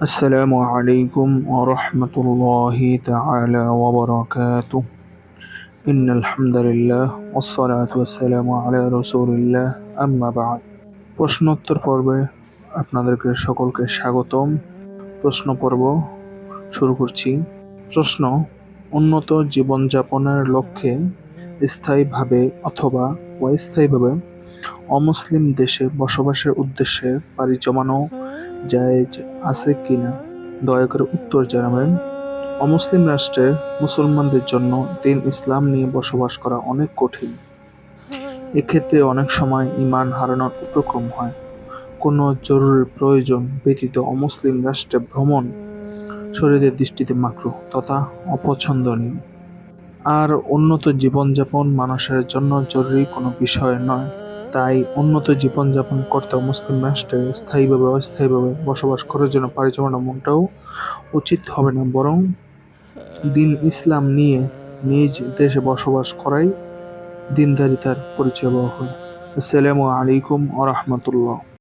السلام عليكم ورحمة الله تعالى وبركاته إن الحمد لله والصلاة والسلام على رسول الله أما بعد প্রশ্নোত্তর পর্বে আপনাদেরকে সকলকে স্বাগতম প্রশ্ন পর্ব শুরু করছি প্রশ্ন উন্নত জীবনযাপনের লক্ষ্যে স্থায়ীভাবে অথবা অস্থায়ীভাবে অমুসলিম দেশে বসবাসের উদ্দেশ্যে পাড়ি জমানো জায়েজ আছে কিনা? দয়া করে উত্তর জানাবেন। অমুসলিম রাষ্ট্রে মুসলমানদের জন্য দিন ইসলাম নিয়ে বসবাস করা অনেক কঠিন। এক্ষেত্রে অনেক সময় ইমান হারানোর উপক্রম হয়। কোনো জরুরি প্রয়োজন ব্যতীত অমুসলিম রাষ্ট্রে ভ্রমণ শরীরের দৃষ্টিতে মাকরু, তথা অপছন্দনীয়। আর উন্নত জীবনযাপন মানুষের জন্য জরুরি কোনো বিষয় নয়। তাই উন্নত জীবনযাপন করতে মুসলিম রাষ্ট্রে স্থায়ীভাবে, অস্থায়ীভাবে বসবাস করার জন্য মনটাও উচিত হবে না, বরং দিন ইসলাম নিয়ে নিজ দেশে বসবাস করাই দিনদারিতার পরিচয় বহন আসসালামু আলাইকুম আ রহমতুল্লাহ।